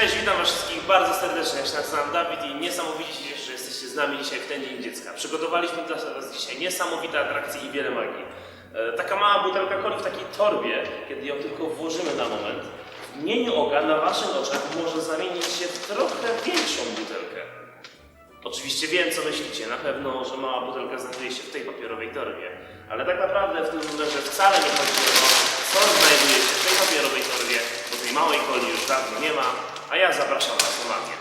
Cześć, witam was wszystkich bardzo serdecznie. Ja się nazywam Dawid i niesamowicie się cieszę, że jesteście z nami dzisiaj w ten Dzień Dziecka. Przygotowaliśmy dla was dzisiaj niesamowite atrakcje i wiele magii. E, taka mała butelka coli w takiej torbie, kiedy ją tylko włożymy na moment, w mgnieniu oka na waszych oczach może zamienić się w trochę większą butelkę. Oczywiście wiem, co myślicie. Na pewno, że mała butelka znajduje się w tej papierowej torbie. Ale tak naprawdę w tym numerze wcale nie chodzi o to, co znajduje się w tej papierowej tej małej coli już dawno nie ma, a ja zapraszam na magię.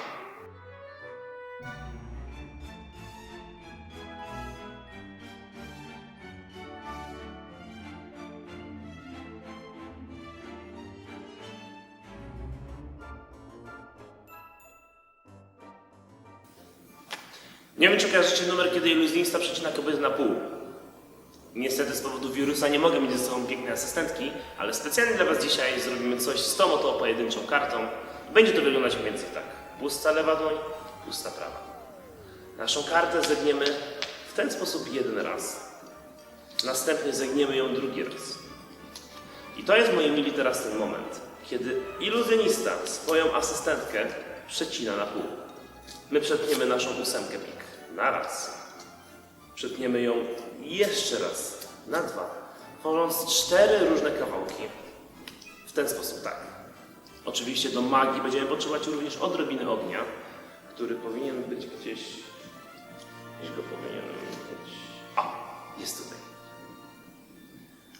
Nie wiem, czy kojarzycie numer, kiedy iluzjonista przecina kobietę na pół. Niestety z powodu wirusa nie mogę mieć ze sobą pięknej asystentki, ale specjalnie dla Was dzisiaj zrobimy coś z tą oto pojedynczą kartą. Będzie to wyglądać mniej więcej tak. Pusta lewa dłoń, pusta prawa. Naszą kartę zegniemy w ten sposób jeden raz. Następnie zegniemy ją drugi raz. I to jest, moi mili, teraz ten moment, kiedy iluzjonista swoją asystentkę przecina na pół. My przetniemy naszą ósemkę pik na raz. Przetniemy ją jeszcze raz na dwa, tworząc cztery różne kawałki. W ten sposób tak. Oczywiście do magii będziemy potrzebować również odrobiny ognia, który powinien być gdzieś. Gdzieś go powinien być. A, jest tutaj.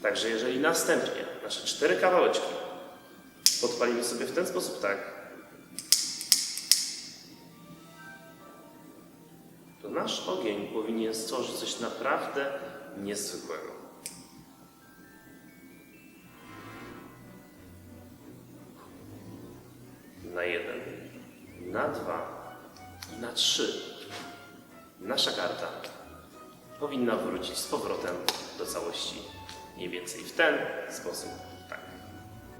Także jeżeli następnie nasze cztery kawałeczki podpalimy sobie w ten sposób tak, nasz ogień powinien stworzyć coś naprawdę niezwykłego. Na jeden, na dwa i na trzy. Nasza karta powinna wrócić z powrotem do całości. Mniej więcej w ten sposób. Tak.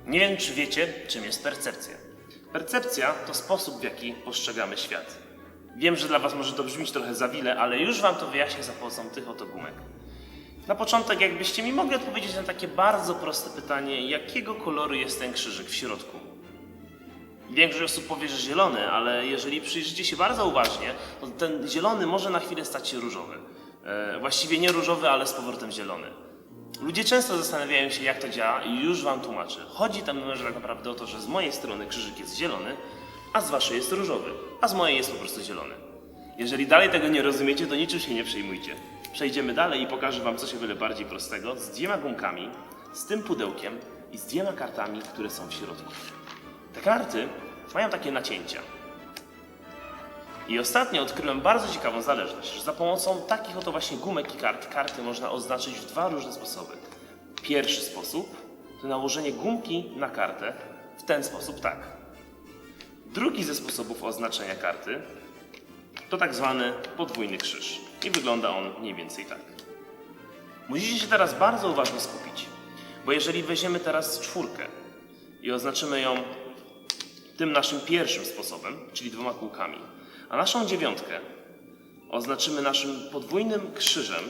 Nie wiem, czy wiecie, czym jest percepcja. Percepcja to sposób, w jaki postrzegamy świat. Wiem, że dla Was może to brzmieć trochę za wile, ale już Wam to wyjaśnię za pomocą tych oto gumek. Na początek, jakbyście mi mogli odpowiedzieć na takie bardzo proste pytanie, jakiego koloru jest ten krzyżyk w środku? Większość osób powie, że zielony, ale jeżeli przyjrzycie się bardzo uważnie, to ten zielony może na chwilę stać się różowy. E, właściwie nie różowy, ale z powrotem zielony. Ludzie często zastanawiają się, jak to działa i już Wam tłumaczę. Chodzi tam numerze tak naprawdę o to, że z mojej strony krzyżyk jest zielony, a z Waszej jest różowy, a z mojej jest po prostu zielony. Jeżeli dalej tego nie rozumiecie, to niczym się nie przejmujcie. Przejdziemy dalej i pokażę Wam coś o wiele bardziej prostego, z dwiema gumkami, z tym pudełkiem i z dwiema kartami, które są w środku. Te karty mają takie nacięcia. I ostatnio odkryłem bardzo ciekawą zależność, że za pomocą takich oto właśnie gumek i kart karty można oznaczyć w dwa różne sposoby. Pierwszy sposób to nałożenie gumki na kartę w ten sposób tak. Drugi ze sposobów oznaczenia karty to tak zwany podwójny krzyż. I wygląda on mniej więcej tak. Musicie się teraz bardzo uważnie skupić, bo jeżeli weźmiemy teraz czwórkę i oznaczymy ją tym naszym pierwszym sposobem, czyli dwoma kółkami, a naszą dziewiątkę oznaczymy naszym podwójnym krzyżem,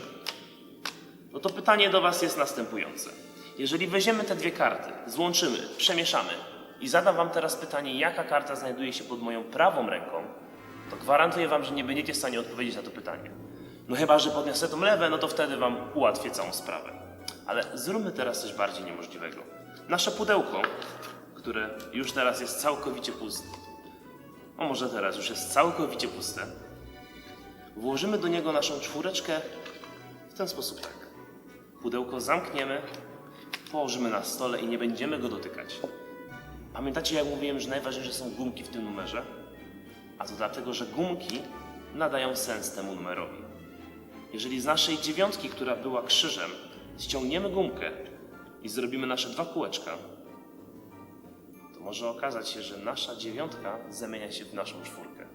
no to pytanie do Was jest następujące. Jeżeli weźmiemy te dwie karty, złączymy, przemieszamy i zadam Wam teraz pytanie, jaka karta znajduje się pod moją prawą ręką, to gwarantuję Wam, że nie będziecie w stanie odpowiedzieć na to pytanie. No chyba, że podniosę tą lewe, no to wtedy Wam ułatwię całą sprawę. Ale zróbmy teraz coś bardziej niemożliwego. Nasze pudełko, które już teraz jest całkowicie puste, no może teraz już jest całkowicie puste, włożymy do niego naszą czwóreczkę w ten sposób tak. Pudełko zamkniemy, położymy na stole i nie będziemy go dotykać. Pamiętacie, jak mówiłem, że najważniejsze są gumki w tym numerze? A to dlatego, że gumki nadają sens temu numerowi. Jeżeli z naszej dziewiątki, która była krzyżem, ściągniemy gumkę i zrobimy nasze dwa kółeczka, to może okazać się, że nasza dziewiątka zamienia się w naszą czwórkę.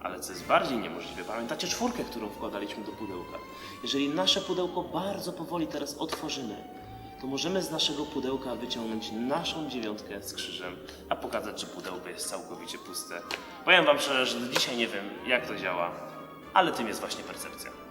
Ale co jest bardziej niemożliwe, pamiętacie czwórkę, którą wkładaliśmy do pudełka? Jeżeli nasze pudełko bardzo powoli teraz otworzymy, to możemy z naszego pudełka wyciągnąć naszą dziewiątkę z krzyżem, a pokazać, że pudełko jest całkowicie puste. Powiem Wam szczerze, że do dzisiaj nie wiem, jak to działa, ale tym jest właśnie percepcja.